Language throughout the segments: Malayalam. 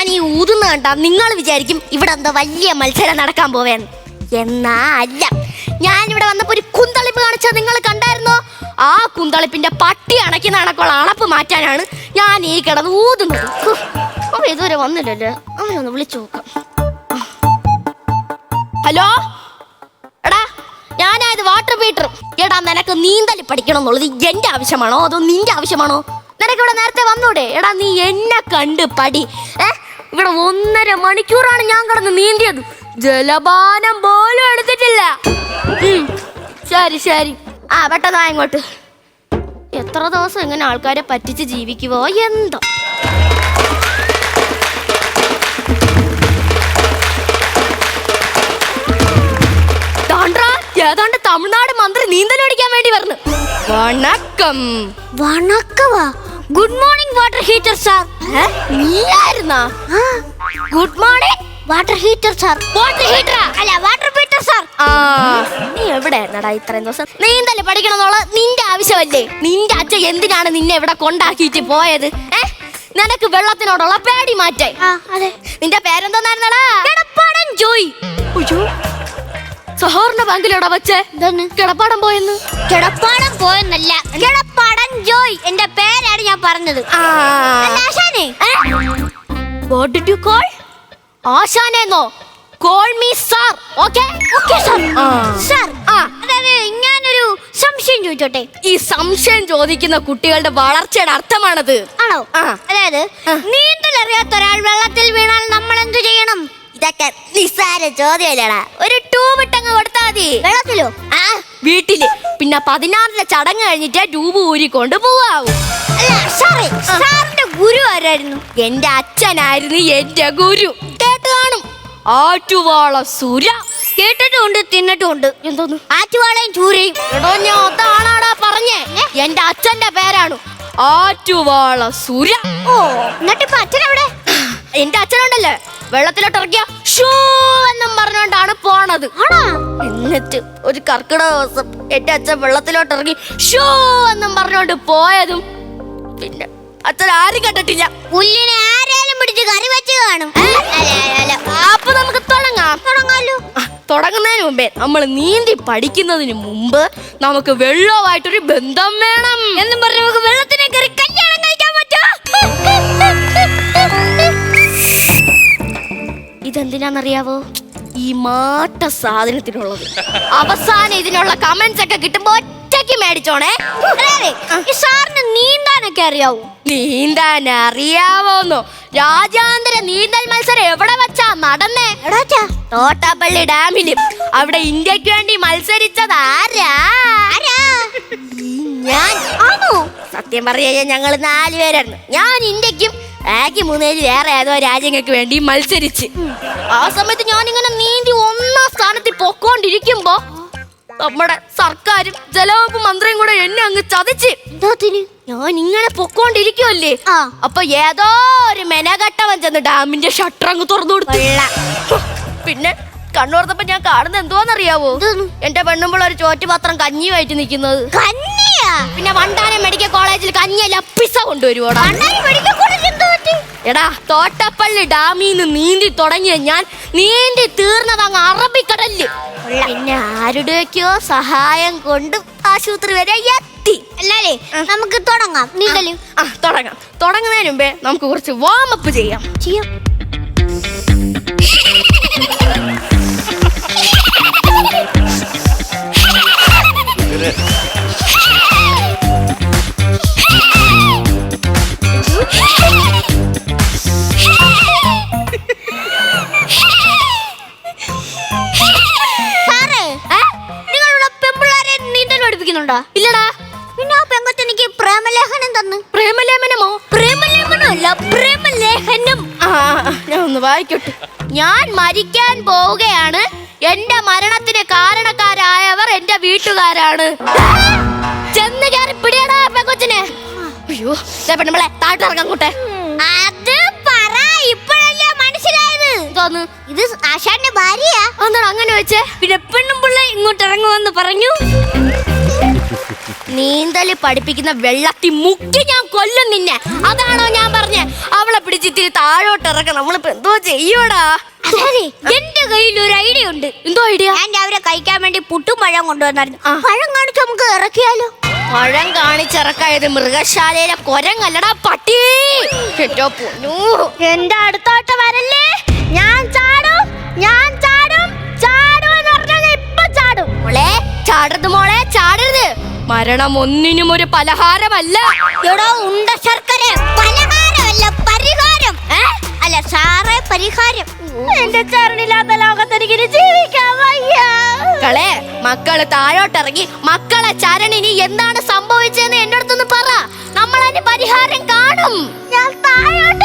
ഞാൻ ഈ ഊതുന്ന കണ്ട നിങ്ങൾ വിചാരിക്കും ഇവിടെ എന്താ വലിയ മത്സരം നടക്കാൻ പോവേന്ന്. എന്നാ അല്ല ഞാൻ ഇവിടെ വന്നപ്പോ ഒരു കുന്തളിപ്പ് കാണിച്ച നിങ്ങൾ കണ്ടായിരുന്നോ? ആ കുന്തളിപ്പിന്റെ പട്ടി അണക്കി കണക്കുള്ള അണപ്പ് മാറ്റാനാണ് ഞാൻ ഈ കിടന്ന് ഊതുന്നത്. അവൻ ഇതുവരെ വന്നില്ലല്ലോ. അവനൊന്ന് വിളിച്ചു നോക്കാം. ഹലോ? എടാ ഞാനായത് വാട്ടർ ബീറ്റർ എടാ നിനക്ക് നീന്തൽ പഠിക്കണം എന്നുള്ളത് എന്റെ ആവശ്യമാണോ? അതോ നിന്റെ ആവശ്യമാണോ? നിനക്ക് ഇവിടെ നേരത്തെ വന്നൂടെ? എടാ നീ എന്നെ കണ്ട് പടി ഏ? ഇവിടെ ഒന്നര മണിക്കൂറാണ് ഞാൻ കിടന്ന് നീന്തിയത്. ജലപാനം പോലും എടുത്തിട്ടില്ല. ശരി ശരി. ആ പെട്ടെന്നാ ഇങ്ങോട്ട്. എത്ര ദിവസം ഇങ്ങനെ ആൾക്കാരെ പറ്റിച്ച് ജീവിക്കുവോ? എന്തോ. ഏതാണ്ട് തമിഴ്നാട് മന്ത്രി നീന്തൽ അടിക്കാൻ വേണ്ടി വരുന്നു. വണക്കം. വണക്കവാ? Good morning water heater sir? നീയായിരുന്നാ? Good morning water heater sir water heater അല്ല വാട്ടർ ഹീറ്റർ സാർ ആ. നീ നടാ ഇത്രയും ദിവസം? നീന്തൽ പഠിക്കണം നിന്റെ ആവശ്യമല്ലേ? നിന്റെ അച്ഛൻ എന്തിനാണ് നിന്നെ ഇവിടെ കൊണ്ടാക്കിയിട്ട് പോയത്? ഏ? നിനക്ക് വെള്ളത്തിനോടുള്ള പേടി മാറ്റേ നിന്റെ പേരെന്തോന്നായിരുന്നടാ? ജോയ്. സഹോറിന്റെ ബാങ്കിലോടാ വച്ചേ? എന്താണ് കിടപ്പാടം പോയെന്ന്? കിടപ്പാടം പോയെന്നല്ല. കിടപ്പാടം ജോയ്. എന്റെ പേരാണ് ഞാൻ പറഞ്ഞത്. ആശാനെ. What did you call ആശാനെന്നോ? Call me sir okay okay sir. Sir ആ. അതായത് ഞാനൊരു സംശയം ചോദിച്ചോട്ടെ? ഈ സംശയം ചോദിക്കുന്ന കുട്ടികളുടെ വളർച്ചയുടെ അർത്ഥമാണത്. ആണോ? അതായത് നീന്തലറിയാത്ത നീന്തൽ അറിയാത്ത ഒരാൾ വെള്ളത്തിൽ വീണാൽ നമ്മൾ എന്തു ചെയ്യണം? ഇതൊക്കെ നിസ്സാര ചോദ്യമല്ലടാ ഒരു ട്യൂബ് ഇട്ടങ്ങ് കൊടുത്താ മതി. വെള്ളത്തിലോ? ആ വീട്ടിൽ. പിന്നെ പതിനാറിന്റെ ചടങ്ങ് കഴിഞ്ഞിട്ട് ട്യൂബ് ഊരിക്കൊണ്ട് പോവാവൂ. അല്ല സാറേ സാറിന്റെ ഗുരു ആരായിരുന്നു? എന്റെ അച്ഛനായിരുന്നു എന്റെ ഗുരു. കേട്ട് കാണും. ആറ്റുവാള സുര കേട്ടിട്ടുണ്ട് തിന്നിട്ടുണ്ട്. എന്തോന്നു? ആറ്റുവാളയും ചൂരയും. എടോ ഞാൻ അതാണാടാ പറഞ്ഞേ. എന്റെ അച്ഛന്റെ പേരാണ് ആറ്റുവാള സുര ഓ എന്നിട്ടിപ്പോ അച്ഛനെവിടെ എന്റെ അച്ഛനുണ്ടല്ലേ? വെള്ളത്തിലോട്ട് ഇറക്കിയ ഷൂ എന്നും പറഞ്ഞോണ്ടാണ് പോണത്. എന്നിട്ട് ഒരു കർക്കിടക ദിവസം എന്റെ അച്ഛൻ വെള്ളത്തിലോട്ട് ഇറങ്ങി ഷൂ എന്നും പറഞ്ഞോണ്ട് പോയതും പിന്നെ അച്ഛൻ ആരും കണ്ടിട്ടില്ല. പുല്ലിനെ ആരെയും പിടിച്ച് കറി വെച്ച് കാണും. അപ്പൊ നമുക്ക് തുടങ്ങാം. തുടങ്ങാലോ? തുടങ്ങുന്നതിന് മുമ്പേ നമ്മൾ നീന്തി പഠിക്കുന്നതിന് മുമ്പ് നമുക്ക് വെള്ളവുമായിട്ടൊരു ബന്ധം വേണം. എന്നും പറഞ്ഞ് നമുക്ക് വെള്ളത്തിനെ കയറി കല്യാണം കഴിക്കാൻ ഇതെന്തിനാന്നറിയാവോ ഈ മാട്ട സാധനത്തിനുള്ളത്. അവസാനം ഇതിനുള്ള കമന്റ്സ് ഒക്കെ കിട്ടുമ്പോ ഒറ്റയ്ക്ക് മേടിച്ചോണേ. ഈ സാറിന് നീന്താനൊക്കെ അറിയാവോ? നീന്താൻ അറിയാവോന്നോ? രാജ്യാന്തര നീന്തൽ മത്സരം എവിടെ വെച്ചാ നടന്നേ? തോട്ടാപ്പള്ളി ഡാമിൽ. അവിടെ ഇന്ത്യയ്ക്ക് വേണ്ടി മത്സരിച്ചത് ആരാ? ഞാൻ. സത്യം പറയാ ഞങ്ങൾ നാലുപേരായിരുന്നു ഞാൻ ഇന്ത്യക്കും ബാക്കി മൂന്നേര് വേറെ ഏതോ രാജ്യങ്ങൾക്ക് വേണ്ടി മത്സരിച്ച്. ആ സമയത്ത് ഞാൻ ഇങ്ങനെ നീന്തി ഒന്നാം സ്ഥാനത്തിൽ പൊക്കോണ്ടിരിക്കുമ്പോ നമ്മുടെ സർക്കാരും ജലവകുപ്പ് മന്ത്രിയും കൂടെ എന്നെ അങ്ങ് ചതിച്ച്. ഞാൻ ഇങ്ങനെ പൊക്കോണ്ടിരിക്കുവല്ലേ? ആ. അപ്പൊ ഏതോ ഒരു മെനഘട്ടവൻ ചെന്ന് ഡാമിന്റെ ഷട്ടർ അങ്ങ് തുറന്നു കൊടുത്തു. പിന്നെ കണ്ണോർത്തപ്പോ ഞാൻ കാണുന്ന എന്തോന്നറിയാവോ എന്തോന്ന്? എന്റെ പെണ്ണുമ്പോൾ ഒരു ചോറ്റുപാത്രം കഞ്ഞിയുമായിട്ട് നിൽക്കുന്നത്. കന്നിയാ പിന്നെ വണ്ടാനം മെഡിക്കൽ കോളേജിൽ കഞ്ഞിയല്ല പിസ കൊണ്ടുവരുവോടാ. എടാ തോട്ടപ്പള്ളി ഡാമിൽ നിന്ന് നീന്തി തുടങ്ങിയ ഞാൻ നീന്തി തീർന്നത് അങ്ങ് അറബിക്കടലിൽ. പിന്നെ ആരുടെയൊക്കെയോ സഹായം കൊണ്ട് ആശുപത്രി വരെ എത്തി. അല്ലേ നമുക്ക് തുടങ്ങാം. നീന്തൽ. ആ തുടങ്ങാം. തുടങ്ങുന്നതിന് മുമ്പേ നമുക്ക് കുറച്ച് വാമപ്പ് ചെയ്യാം. ചെയ്യാം. സാറേ ഒന്ന് വായിക്കട്ടെ. ഞാൻ മരിക്കാൻ പോവുകയാണ്. എന്റെ മരണത്തിന് കാരണക്കാരായവർ എന്റെ വീട്ടുകാരാണ്. ചെന്ന് കയറി പിടിയടാ പെങ്കൊച്ചിനെ. അയ്യോ പെണ്ണുമ്പളെ താഴ്ത്തിറങ്ങാൻ കൂട്ടെ അത് പറ ഇപ്പോഴല്ലേ മനസ്സിലായത് തോന്നു ഇത് ആശാന്റെ ഭാര്യയാ. എന്താണ് അങ്ങനെ വെച്ചേ. പിന്നെ പെണ്ണും പിള്ള ഇങ്ങോട്ട് ഇറങ്ങുമെന്ന് പറഞ്ഞു. നീന്തൽ പഠിപ്പിക്കുന്ന വെള്ളത്തി മുക്കി ഞാൻ കൊല്ലും നിന്നെ. അതാണോ ഞാൻ പറഞ്ഞേ? അവളെ പിടിച്ചിത്തിരി താഴോട്ട് ഇറക്കണം. നമ്മളിപ്പോ എന്തോ ചെയ്യൂടാ അതെ എന്റെ കയ്യിൽ ഒരു ഐഡിയ ഉണ്ട്. എന്തോ ഐഡിയ ഞാൻ രാവിലെ കഴിക്കാൻ വേണ്ടി പുട്ടും പഴം കൊണ്ടുവന്നായിരുന്നു. പഴം കാണിച്ച് നമുക്ക് ഇറക്കിയാലോ? പഴം കാണിച്ചിറക്കായത് മൃഗശാലയിലെ കൊരങ്ങല്ലടാ പട്ടി. എന്റെ അടുത്തോട്ട് വരല്ലേ? മരണം ഒന്നിനും ഒരു പലഹാരമല്ല. എടോ ഉണ്ട ശർക്കര. പലഹാരമല്ല പരിഹാരം. അല്ല സാറേ പരിഹാരം. എന്റെ ചരണില്ലാത്ത ലോകത്ത് എനിക്ക് ജീവിക്കാൻ വയ്യ. മക്കളെ മക്കൾ താഴോട്ടിറങ്ങി മക്കളെ ചരണിനി എന്താണ് സംഭവിച്ചതെന്ന് എന്റെ അടുത്തൊന്ന് പറ. നമ്മൾ അതിന് പരിഹാരം കാണും. ഞാൻ താഴോട്ട്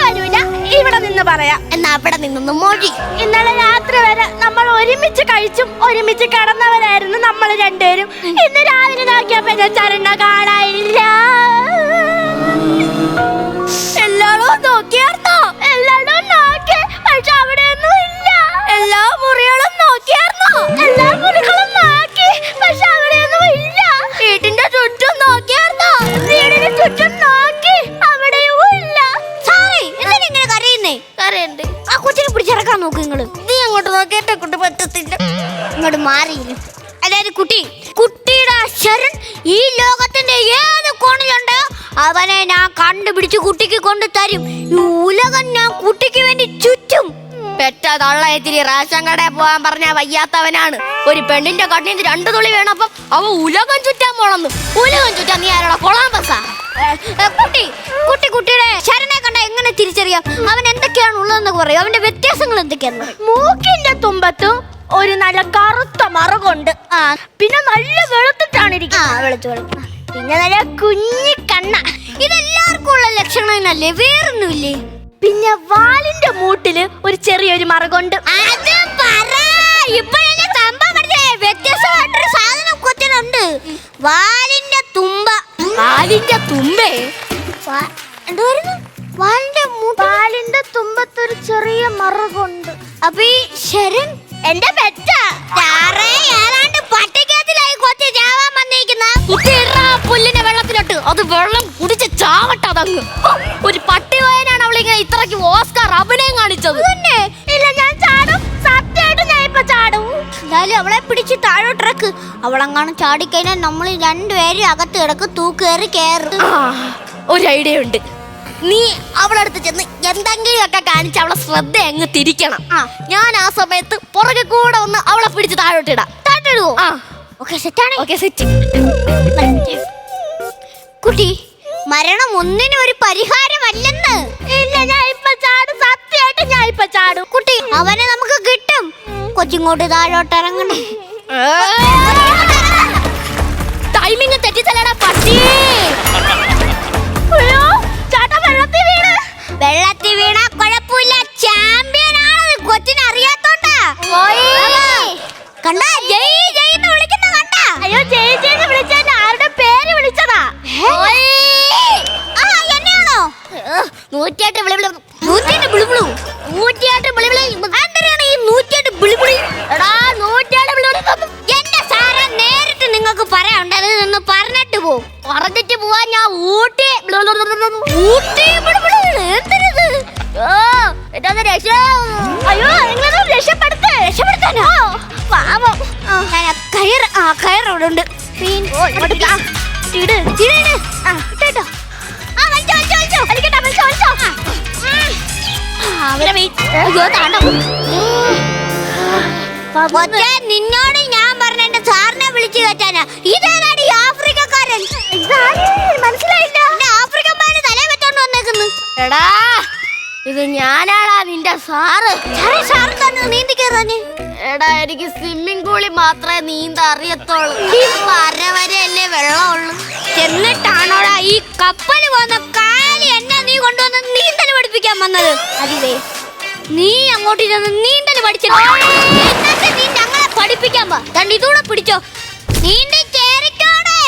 നിന്ന് പറയാം. എന്നാ അവിടെ നിന്നൊന്ന് മൊഴി ഇന്നലെ രാത്രി വരെ നമ്മൾ ഒരുമിച്ച് കഴിച്ചും ഒരുമിച്ച് കിടന്നവരായിരുന്നു നമ്മൾ രണ്ടുപേരും. ഇന്ന് രാവിലെ നോക്കിയപ്പോ ഞാൻ ചരണ്ട കാണാനില്ല. ഇങ്ങോട്ട് മാറിയിരുന്നു അതായത് കുട്ടി കുട്ടിയുടെ ശരൺ ഈ ലോകത്തിന്റെ ഏത് കോണിലുണ്ട് അവനെ ഞാൻ കണ്ടുപിടിച്ച് കുട്ടിക്ക് കൊണ്ടു തരും ഈ ഉലകം ഞാൻ കുട്ടിക്ക് വേണ്ടി ചുറ്റും. പെറ്റ തള്ളയത്തിരി റേഷൻ കടയിൽ പോകാൻ പറഞ്ഞ വയ്യാത്തവനാണ്. ഒരു പെണ്ണിന്റെ കണ്ണിന് രണ്ടു തുള്ളി വേണപ്പം അവ ഉലകം ചുറ്റാൻ പോണെന്ന്. ഉലകം ചുറ്റാൻ നീ ആരോടാ കൊളാമ്പസാ? കുട്ടി കുട്ടി കുട്ടിയുടെ ശരനെ കണ്ട എങ്ങനെ തിരിച്ചറിയാം? അവൻ എന്തൊക്കെയാണ് ഉള്ളതെന്ന് പറയും. അവന്റെ വ്യത്യാസങ്ങൾ എന്തൊക്കെയാണ് മൂക്കിന്റെ തുമ്പത്തും ഒരു നല്ല കറുത്ത മറുകൊണ്ട്. പിന്നെ നല്ല വെളുത്തിട്ടാണ് ഇരിക്കുന്നത്. പിന്നെ നല്ല കുഞ്ഞി കണ്ണ. ഇതെല്ലാവർക്കും ഉള്ള ലക്ഷണങ്ങളല്ലേ വേറൊന്നുമില്ലേ? പിന്നെ വാലിന്റെ മൂട്ടിൽ ഒരു ചെറിയൊരു മറുകൊണ്ട്. അത് പറ. ഇപ്പോഴെന്നെ സംഭവം വ്യത്യസ്തമായിട്ടൊരു സാധനം കൊച്ചിനുണ്ട് വാലിന്റെ തുമ്പ. വാലിന്റെ തുമ്പേ? എന്തുവായിരുന്നു? വാലിന്റെ വാലിന്റെ തുമ്പത്തൊരു ചെറിയ മറുകൊണ്ട്. അപ്പൊ ഈ ശരൺ എന്റെ പെറ്റ ഏതാണ്ട് പട്ടിക്കത്തിലായി കൊച്ചു ചാവാൻ വന്നിരിക്കുന്ന പുല്ലിനെ വെള്ളത്തിലോട്ട് അത് വെള്ളം കുടിച്ച് ചാവട്ടെ അതങ്ങ്. ഒരു പട്ടി വയനാണ് അവളിങ്ങനെ ഇത്രക്ക് ഓസ്കാർ അഭിനയം കാണിച്ചത്. തന്നെ ഇല്ല ഞാൻ ചാടും. സത്യമായിട്ട് ഞാൻ ഇപ്പൊ ചാടും. എന്തായാലും അവളെ പിടിച്ച് താഴോട്ടിറക്ക് അവളങ്ങാണ് ചാടിക്കഴിഞ്ഞാൽ നമ്മൾ രണ്ടുപേരും അകത്ത് കിടക്ക് തൂക്കേറി കയറും ഒരു ഐഡിയ ഉണ്ട്. നീ അവളടുത്ത് ചെന്ന് എന്തെങ്കിലും ഒക്കെ കാണിച്ച് അവളെ ശ്രദ്ധ അങ്ങ് തിരിക്കണം. ഞാൻ ആ സമയത്ത് പുറകെ കൂടെ ഒന്ന് അവളെ പിടിച്ച് താഴോട്ടിടാം താട്ടിടുവോ ആ. ഓക്കെ സെറ്റാണ് ഓക്കെ സെറ്റ് കുട്ടി മരണം ഒന്നിനും ഒരു പരിഹാരമല്ലെന്ന്. ഇല്ല ഞാൻ ഇപ്പൊ ചാടും. സത്യമായിട്ട് ഞാൻ ഇപ്പൊ ചാടും. കുട്ടി അവനെ നമുക്ക് കിട്ടും. കൊച്ചിങ്ങോട്ട് താഴോട്ട് ഇറങ്ങണേ. ടൈമിങ് തെറ്റിച്ചല്ലടാ പട്ടി. അയ്യോ. വെള്ളത്തിൽ വീണ കുഴപ്പമില്ല. ചാമ്പ്യൻ ആണ് കൊച്ചിനെ അറിയാത്തോണ്ടാ. കണ്ടാ? ജയ് ജയ് എന്ന് വിളിക്കുന്ന കണ്ടാ? അയ്യോ ജയ് ജയ് എന്ന് വിളിച്ചാൽ ആരുടെ പേര് വിളിച്ചതാ? ആ എന്നെയാണോ? നൂറ്റിയെട്ട് വിളി ബിളിബിളു വിളിവിളി വിളി വിളി. എന്തിനാണ് ഈ നൂറ്റിയെട്ട് വിളിവിളി എടാ നൂറ്റിയെട്ട് വിളിവിളി വിളി. എന്റെ സാറെ നേരിട്ട് നിങ്ങൾക്ക് പറയാനുണ്ട്. അത് നിന്ന് പറഞ്ഞിട്ട് പോ. പറഞ്ഞിട്ട് പോവാൻ ഞാൻ ഊട്ടി. ഊട്ടി? എന്തിനത് ഓ രക്ഷ അയ്യോ നിങ്ങളത് രക്ഷപ്പെടുത്ത് രക്ഷപ്പെടുത്താനോ? പാവം. ഞാൻ കയർ ആ കയർ അവിടെ ഉണ്ട് നിന്നോട് ഞാൻ പറഞ്ഞ സാറിനെ വിളിച്ചു കയറ്റാനാ. ഇതേതാടി ഈ ആഫ്രിക്കക്കാരൻ? മനസ്സിലായില്ല. എടാ ഇത് ഞാനാടാ നിന്റെ സാറ്. നീന്തി കയറാന് എടാ എനിക്ക് സ്വിമ്മിംഗ് പൂളിൽ മാത്രമേ നീന്ത അറിയത്തുള്ളൂ അര വരെയല്ലേ വെള്ളമുള്ളൂ? എന്നിട്ടാണോടാ ഈ കപ്പൽ പോകുന്ന കാലി എന്നെ നീ കൊണ്ടുവന്ന് നീന്തൽ പഠിപ്പിക്കാൻ വന്നത്? അതിലേ. നീ അങ്ങോട്ട് ചെന്ന് നീന്തൽ പഠിച്ചിട്ട് നീ ഞങ്ങളെ പഠിപ്പിക്കാൻ പോ തണ്ടി ഇതൂടെ പിടിച്ചോ. നീന്തി കേറിക്കോടെ.